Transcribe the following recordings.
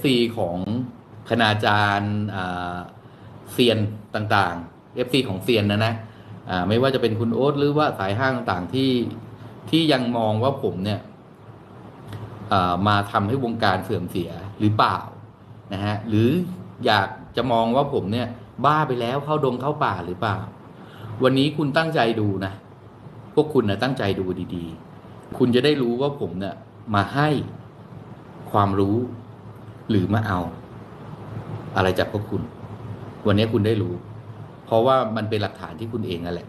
FC ของคณาจารย์เซียนต่างๆ FC ของเซียนนะนะไม่ว่าจะเป็นคุณโอ๊ตหรือว่าสายห้างต่างๆที่ที่ยังมองว่าผมเนี่ยมาทำให้วงการเสื่อมเสียหรือเปล่านะฮะหรืออยากจะมองว่าผมเนี่ย บ้าไปแล้วเข้าดงเข้าป่าหรือเปล่า วันนี้คุณตั้งใจดูนะ พวกคุณนะตั้งใจดูดีๆ คุณจะได้รู้ว่าผมเนี่ยมาให้ความรู้ หรือมาเอา อะไรจากพวกคุณ วันนี้คุณได้รู้ เพราะว่ามันเป็นหลักฐานที่คุณเองนั่นแหละ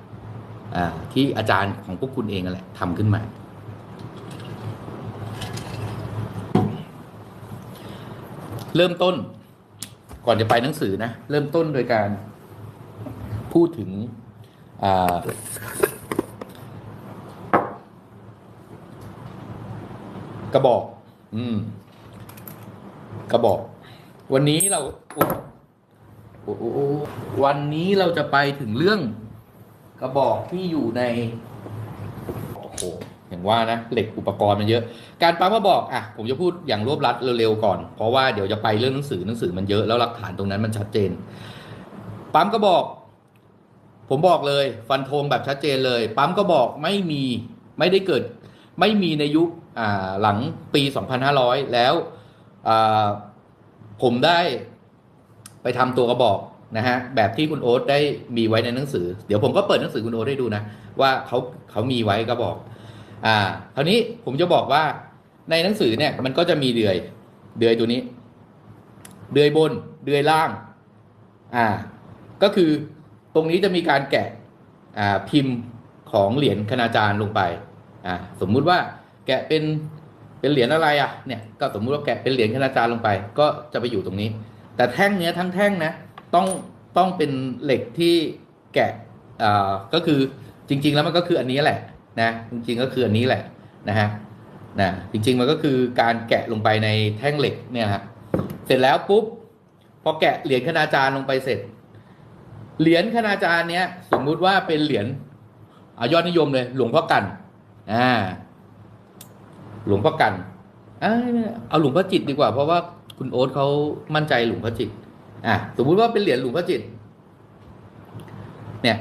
ที่อาจารย์ของพวกคุณเองนั่นแหละทำขึ้นมา เริ่มต้น ก่อนจะไปหนังสือนะ เริ่มต้นโดยการพูดถึงกระบอก อืม กระบอก วันนี้เราวันนี้เราจะไปถึงเรื่องกระบอกที่อยู่ในโอ้โหอย่างว่านะเหล็กอุปกรณ์มันเยอะ การปั๊มกระบอกอะผมจะพูดอย่างรวบรัดเร็วๆก่อน เพราะว่าเดี๋ยวจะไปเรื่องหนังสือหนังสือมันเยอะแล้วหลักฐานตรงนั้นมันชัดเจน ปั๊มกระบอก ผมบอกเลย ฟันธงแบบชัดเจนเลย ปั๊มกระบอกไม่มีไม่ได้เกิด ไม่มีในยุคอ่าหลังปี 2500 แล้วอ่า ผมได้ไปทำตัวกระบอกนะฮะแบบที่คุณโอ๊ตได้มีไว้ในหนังสือ เดี๋ยวผมก็เปิดหนังสือคุณโอ๊ตให้ดูนะ ว่าเขาเขามีไว้กระบอก อ่าคราวนี้ผมจะบอกว่าในหนังสือเนี่ยมันก็จะมีเดือย เดือยตัวนี้ เดือยบน เดือยล่าง อ่า ก็คือตรงนี้จะมีการแกะอ่าพิมพ์ของเหรียญคณาจารย์ลงไปอ่าสมมุติว่าแกะเป็น เป็นเหรียญอะไรอะเนี่ยก็สมมุติว่าแกะเป็นเหรียญคณาจารย์ลงไป ก็จะไปอยู่ตรงนี้ แต่แท่งเนี้ยทั้งแท่งนะต้องต้องเป็นเหล็กที่แกะอ่าก็คือจริง ๆ แล้วมันก็คืออันนี้แหละนะจริงๆก็คืออันนี้แหละนะฮะนะจริงๆมันก็คือการแกะลงไปในแท่งเหล็กเนี่ยฮะเสร็จแล้วปุ๊บพอแกะเหรียญคณาจารย์ลงไปเสร็จ เหรียญคณาจารย์เนี้ยสมมุติว่าเป็นเหรียญอยอดนิยมเลย หลวงพ่อกันอ่า หลวงพ่อกันเอาหลวงพ่อจิตดีกว่า เพราะว่าคุณโอ๊ตเขามั่นใจหลวงพ่อจิต อะสมมุติว่าเป็นเหรียญหลวงพ่อจิต เนี่ย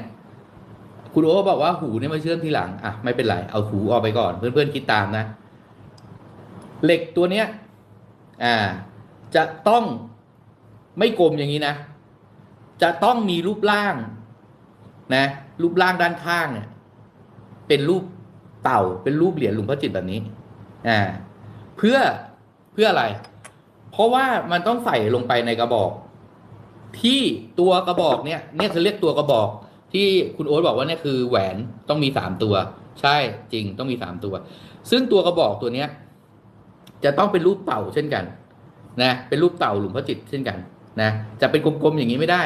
คุณโอ๊ตบอกว่าหูเนี่ยมาเชื่อมทีหลังอะไม่เป็นไรเอาหูออกไปก่อน เพื่อนๆคิดตามนะเหล็กตัวเนี้ย อ่า จะต้องไม่กลมอย่างนี้นะ จะต้องมีรูปร่าง นะ รูปร่างด้านข้างเนี่ยเป็นรูปเต่าเป็นรูปเหรียญหลวงพ่อจิตแบบนี้ อ่าเพื่อเพื่ออะไร เพราะว่ามันต้องใส่ลงไปในกระบอก ที่ตัวกระบอกเนี่ยเนี่ยจะเรียกตัวกระบอก ที่คุณโอ๊ตบอกว่าเนี่ยคือแหวนต้องมีสามตัว ใช่จริงต้องมีสามตัว ซึ่งตัวกระบอกตัวเนี้ย จะต้องเป็นรูปเต่าเช่นกัน นะเป็นรูปเต่าหลวงพ่อจิตเช่นกัน นะจะเป็นกลมๆอย่างนี้ไม่ได้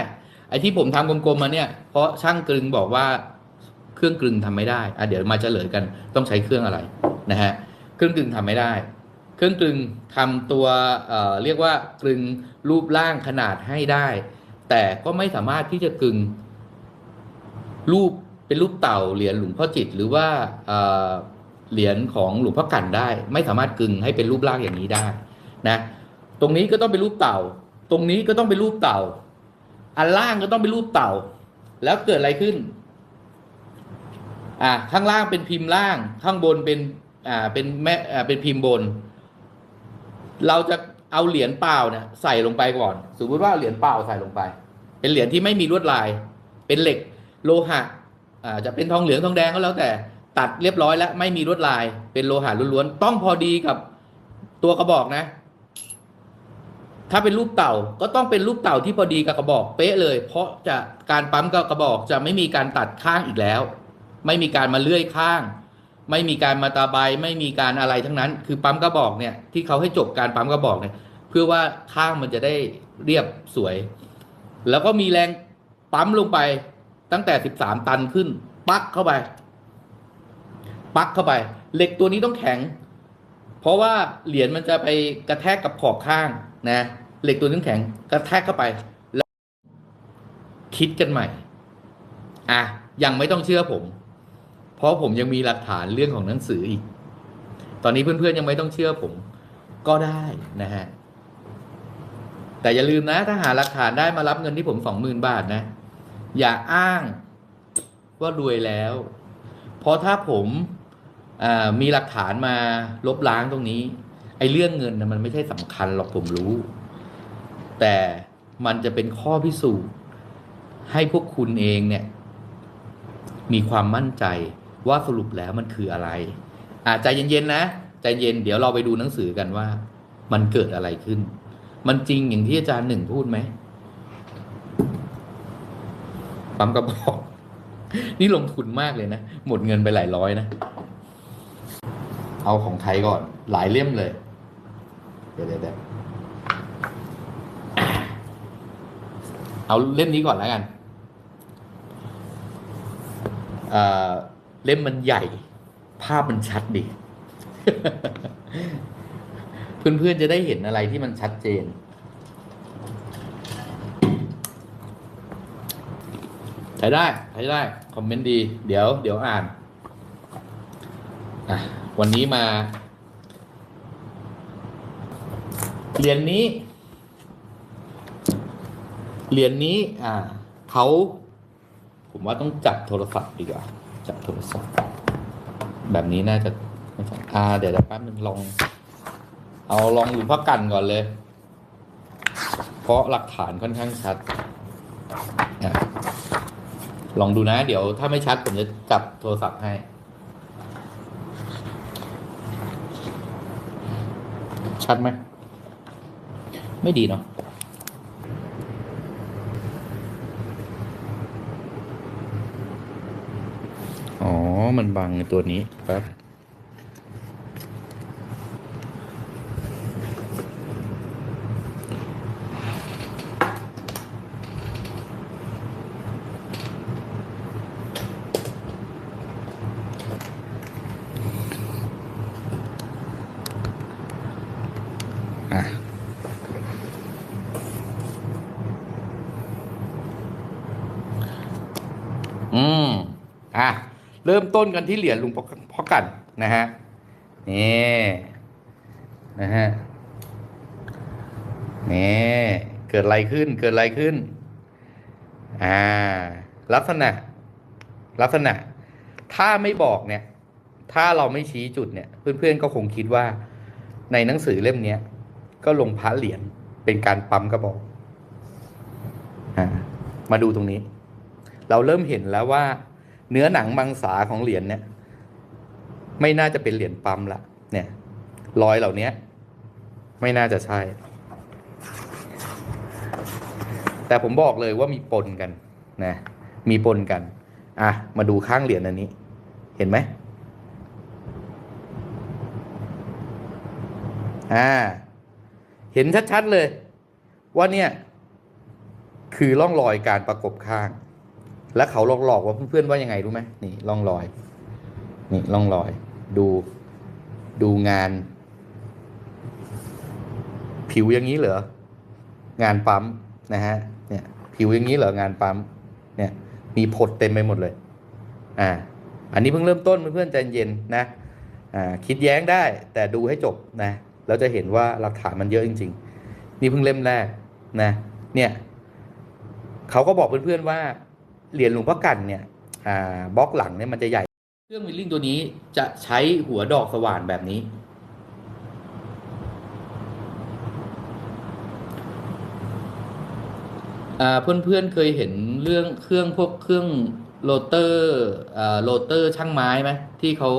ไอ้ที่ผมทำกลมๆมาเนี่ย เพราะช่างกลึงบอกว่าเครื่องกลึงทำไม่ได้อะเดี๋ยวมาเฉลยกันต้องใช้เครื่องอะไรนะฮะ เครื่องกลึงทำไม่ได้ เครื่องกลึงทำตัวเเรียกว่ากลึงรูปร่างขนาดให้ได้ แต่ก็ไม่สามารถที่จะกลึงรูปเป็นรูปเต่าเหรียญหลวงพ่อจิต หรือว่าเหรียญของหลวงพ่อกันได้ ไม่สามารถกึงให้เป็นรูปร่างอย่างนี้ได้นะตรงนี้ก็ต้องเป็นรูปเต่า ตรงนี้ก็ต้องเป็นรูปเต่า อันล่างก็ต้องเป็นรูปเต่า แล้วเกิดอะไรขึ้น อ่าข้างล่างเป็นพิมพ์ล่าง ข้างบนเป็น อ่าเป็นแม่อ่าเป็นพิมพ์บน เราจะเอาเหรียญเปล่าเนี่ยใส่ลงไปก่อน สมมติว่าเหรียญเปล่าใส่ลงไป เป็นเหรียญที่ไม่มีลวดลาย เป็นเหล็กโลหะอ่าจะเป็นทองเหลืองทองแดงก็แล้วแต่ตัดเรียบร้อยแล้วไม่มีลวดลาย เป็นโลหะล้วนๆต้องพอดีกับตัวกระบอกนะ ถ้าเป็นรูปเต่าก็ต้องเป็นรูปเต่าที่พอดีกับกระบอกเป๊ะเลย เพราะจะการปั๊มกับกระบอกจะไม่มีการตัดข้างอีกแล้ว ไม่มีการมาเลื่อยข้าง ไม่มีการมาตาใบไม่มีการอะไรทั้งนั้น คือปั๊มกระบอกเนี่ยที่เขาให้จบการปั๊มกระบอกเนี่ย เพื่อว่าข้างมันจะได้เรียบสวย แล้วก็มีแรงปั๊มลงไปตั้งแต่สิบสามตันขึ้น ปักเข้าไป ปักเข้าไป เหล็กตัวนี้ต้องแข็ง เพราะว่าเหรียญมันจะไปกระแทกกับขอบข้างนะเหล็กตัวนี้แข็ง กระแทกเข้าไป แล้วคิดกันใหม่ อะยังไม่ต้องเชื่อผม เพราะผมยังมีหลักฐานเรื่องของหนังสืออีก ตอนนี้เพื่อนๆยังไม่ต้องเชื่อผมก็ได้นะฮะ แต่อย่าลืมนะ ถ้าหาหลักฐานได้มารับเงินที่ผมสองหมื่นบาทนะ อย่าอ้างว่ารวยแล้ว เพราะถ้าผมมีหลักฐานมาลบล้างตรงนี้ ไอ้เรื่องเงินนะมันไม่ใช่สำคัญหรอกผมรู้ แต่มันจะเป็นข้อพิสูจน์ให้พวกคุณเองเนี่ย มีความมั่นใจ ว่าสรุปแล้วมันคืออะไรอาใจเย็นๆนะใจเย็นเดี๋ยวเราไปดูหนังสือกันว่า มันเกิดอะไรขึ้น มันจริงอย่างที่อาจารย์หนึ่งพูดไหมปั๊มกระบอก นี่ลงทุนมากเลยนะ หมดเงินไปหลายร้อยนะ เอาของไทยก่อน หลายเล่มเลย เดี๋ยวเดี๋ยวเอาเล่มนี้ก่อนแล้วกันอ่อ เล่มมันใหญ่ ภาพมันชัดดิเพื่อนๆจะได้เห็นอะไรที่มันชัดเจน ใช้ได้ใช้ได้ คอมเมนต์ดี เดี๋ยว เดี๋ยวอ่านอะวันนี้มา เหรียญนี้ เหรียญนี้ อ่าเขาผมว่าต้องจับโทรศัพท์ดีกว่า จับโทรศัพท์แบบนี้น่าจะไม่ใช่อ่าเดี๋ยวเดี๋ยวแป๊บนึงลอง เอาลองหลุมพักกันก่อนเลย เพราะหลักฐานค่อนข้างชัด ลองดูนะ เดี๋ยวถ้าไม่ชัดผมจะจับโทรศัพท์ให้ชัดไหม ไม่ดีเนาะ อ๋อ มันบังตัวนี้แป๊บอะอืม อะ เริ่มต้นกันที่เหรียญลุงพ่อพอกันนะฮะนี่นะฮะนี่เกิดอะไรขึ้นเกิดอะไรขึ้นอ่าลักษณะ ลักษณะ ถ้าไม่บอกเนี่ย ถ้าเราไม่ชี้จุดเนี่ย เพื่อนๆก็คงคิดว่าในหนังสือเล่มเนี้ยก็ลงพระเหรียญเป็นการปั๊มกระบอกอ่ามาดูตรงนี้ เราเริ่มเห็นแล้วว่า เนื้อหนังมังสาของเหรียญเนี่ย ไม่น่าจะเป็นเหรียญปั๊มละเนี่ยรอยเหล่านี้ไม่น่าจะใช่ แต่ผมบอกเลยว่ามีปนกันนะ มีปนกัน อะ มาดูข้างเหรียญอันนี้ เห็นไหมอ่า เห็นชัดๆเลย ว่าเนี่ย คือร่องรอยการประกบข้าง แล้วเขาหลอกๆว่าเพื่อนๆว่ายังไงรู้ไหมนี่ร่องรอย นี่ร่องรอย ดูดูงาน ผิวอย่างนี้เหรองานปั๊มนะฮะเนี่ย ผิวอย่างนี้เหรองานปั๊มเนี่ย มีผดเต็มไปหมดเลย อ่า อันนี้เพิ่งเริ่มต้นเพื่อนๆใจเย็นนะอ่าคิดแย้งได้ แต่ดูให้จบนะแล้วจะเห็นว่าหลักฐานมันเยอะจริง ๆ นี่เพิ่งเล่มแรกนะ เนี่ยเขาก็บอกเพื่อนๆว่า เหรียญหลวงพ่อกันเนี่ยบล็อกหลังเนี่ยมันจะใหญ่ เครื่องมิลลิ่งตัวนี้จะใช้หัวดอกสว่านแบบนี้อ่าเพื่อนๆเคยเห็นเรื่องเครื่องพวกเครื่องโรเตอร์โรเตอร์ช่างไม้ไหมที่เขา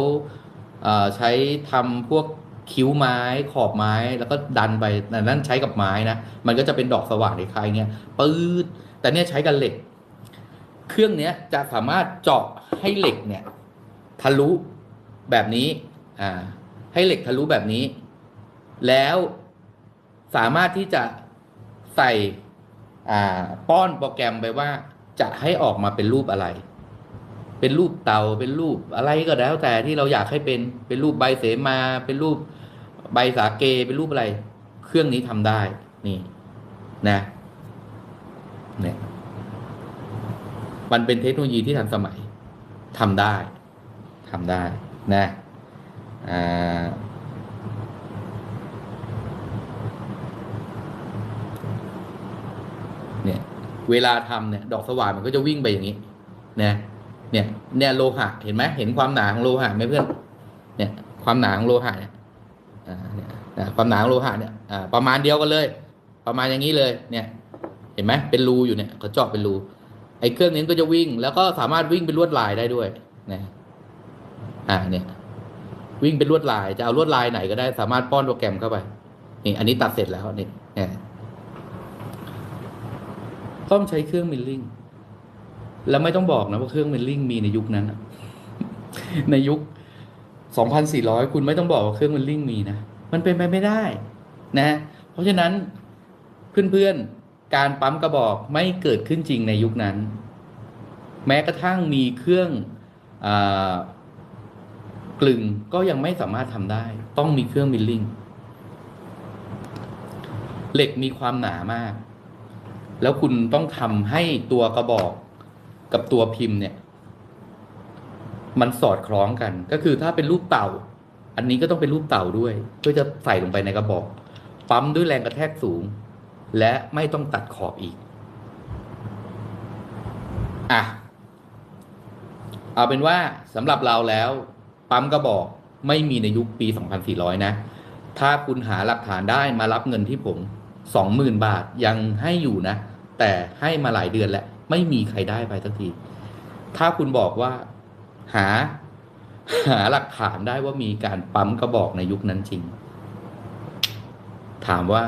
ใช้ทำพวกคิ้วไม้ขอบไม้แล้วก็ดันไปนั่นใช้กับไม้นะ มันก็จะเป็นดอกสว่านคล้ายๆเงี้ยปื๊ดแต่เนี่ยใช้กันเหล็ก เครื่องเนี้ยจะสามารถเจาะให้เหล็กเนี่ยทะลุแบบนี้อ่าให้เหล็กทะลุแบบนี้ แล้วสามารถที่จะใส่อ่าป้อนโปรแกรมไปว่าจะให้ออกมาเป็นรูปอะไร เป็นรูปเตาเป็นรูปอะไรก็แล้ว แต่ที่เราอยากให้เป็นเป็นรูปใบเสมา เป็นรูปใบสาเกเป็นรูปอะไร เครื่องนี้ทำได้นี่นะเนี่ย มันเป็นเทคโนโลยีที่ทันสมัยทำได้ทำได้นะอ่านเวลาทำเนี่ย ดอกสว่านมันก็จะวิ่งไปอย่างนี้นะเนี่ย เนี่ยโลหะเห็นไหมเห็นความหนาของโลหะไหมเพื่อน เนี่ย ความหนาของโลหะเนี่ยความหนาของโลหะเนี่ยประมาณเดียวกันเลย ประมาณอย่างนี้เลย เนี่ย เห็นไหมเป็นรูอยู่เนี่ยเขาเจาะเป็นรู ไอ้เครื่องนี้ก็จะวิ่ง แล้วก็สามารถวิ่งเป็นลวดลายได้ด้วยนะอ่าเนี่ย วิ่งเป็นลวดลาย จะเอาลวดลายไหนก็ได้สามารถป้อนโปรแกรมเข้าไปนี่อันนี้ตัดเสร็จแล้วนี่เนี่ยต้องใช้เครื่องมิลลิ่งแล้วไม่ต้องบอกนะว่าเครื่องมิลลิ่งมีในยุคนั้นในยุค 2,400 คุณไม่ต้องบอกว่าเครื่องมิลลิ่งมีนะมันเป็นไปไม่ได้ นะ เพราะฉะนั้นเพื่อนๆ การปั๊มกระบอกไม่เกิดขึ้นจริงในยุคนั้น แม้กระทั่งมีเครื่องอกลึงก็ยังไม่สามารถทำได้ ต้องมีเครื่องมิลลิ่งเหล็กมีความหนามาก แล้วคุณต้องทำให้ตัวกระบอกกับตัวพิมพ์เนี่ย มันสอดคล้องกัน ก็คือถ้าเป็นรูปเต่า อันนี้ก็ต้องเป็นรูปเต่าด้วย เพื่อจะใส่ลงไปในกระบอก ปั๊มด้วยแรงกระแทกสูง และไม่ต้องตัดขอบอีก อะ เอาเป็นว่าสำหรับเราแล้วปั๊มกระบอกไม่มีในยุคปี 2400 นะ ถ้าคุณหาหลักฐานได้มารับเงินที่ผม 20,000 บาทยังให้อยู่นะ แต่ให้มาหลายเดือนแล้ว ไม่มีใครได้ไปสักที ถ้าคุณบอกว่าหาหาหลักฐานได้ว่ามีการปั๊มกระบอกในยุคนั้นจริง ถามว่า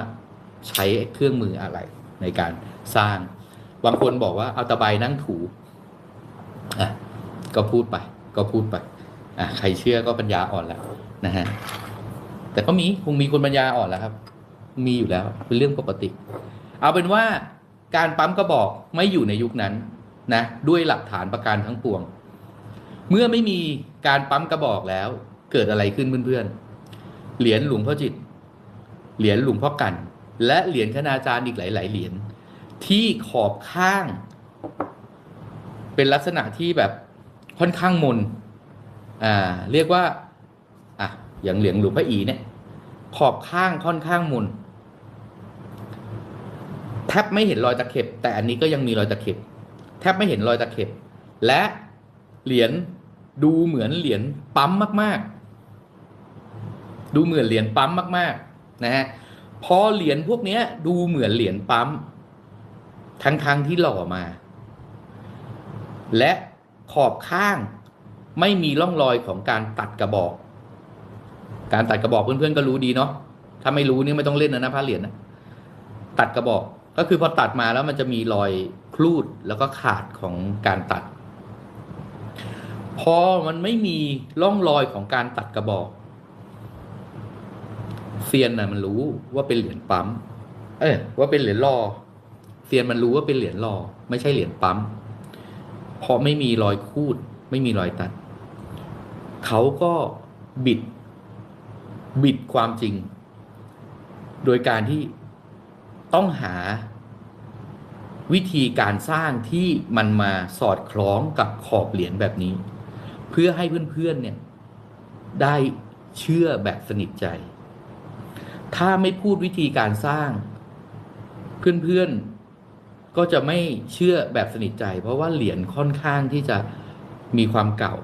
ใช้เครื่องมืออะไรในการสร้าง บางคนบอกว่าเอาตะไบนั่งถูอะก็พูดไป ก็พูดไปอะใครเชื่อก็ปัญญาอ่อนแล้วนะฮะแต่ก็มีคงมีคนปัญญาอ่อนแล้วครับ มีอยู่แล้วเป็นเรื่องปกติ เอาเป็นว่าการปั๊มกระบอกไม่อยู่ในยุคนั้นนะด้วยหลักฐานประการทั้งปวง เมื่อไม่มีการปั๊มกระบอกแล้ว เกิดอะไรขึ้นเพื่อนๆเหรียญหลวงพ่อจิต เหรียญหลวงพ่อกัน และเหรียญคณาจารย์อีกหลาย ๆ เหรียญที่ขอบข้าง เป็นลักษณะที่แบบค่อนข้างมนอ่าเรียกว่าอะอย่างเหรียญหลวงพ่ออีเนี่ย ขอบข้างค่อนข้างมนแทบไม่เห็นรอยตะเข็บ แต่อันนี้ก็ยังมีรอยตะเข็บ แทบไม่เห็นรอยตะเข็บ และเหรียญดูเหมือนเหรียญปั๊มมาก ๆ ดูเหมือนเหรียญปั๊มมาก ๆ นะฮะ พอเหรียญพวกนี้ดูเหมือนเหรียญปั๊ม ทั้งๆที่หล่อมา และขอบข้างไม่มีร่องรอยของการตัดกระบอก การตัดกระบอกเพื่อนๆก็รู้ดีเนาะถ้าไม่รู้นี่ไม่ต้องเล่นนะนะพระเหรียญนะตัดกระบอกก็คือพอตัดมาแล้วมันจะมีรอยคลูดแล้วก็ขาดของการตัด พอมันไม่มีร่องรอยของการตัดกระบอก เซียนน่ะมันรู้ว่าเป็นเหรียญปั๊ม เอ้ยว่าเป็นเหรียญรอเซียนมันรู้ว่าเป็นเหรียญรอไม่ใช่เหรียญปั๊ม เพราะไม่มีรอยคูด ไม่มีรอยตัด เขาก็บิด บิดความจริง โดยการที่ต้องหาวิธีการสร้างที่มันมาสอดคล้องกับขอบเหรียญแบบนี้ เพื่อให้เพื่อนๆเนี่ยได้เชื่อแบบสนิทใจ ถ้าไม่พูดวิธีการสร้าง เพื่อนๆก็จะไม่เชื่อแบบสนิทใจ เพราะว่าเหรียญค่อนข้างที่จะมีความเก่า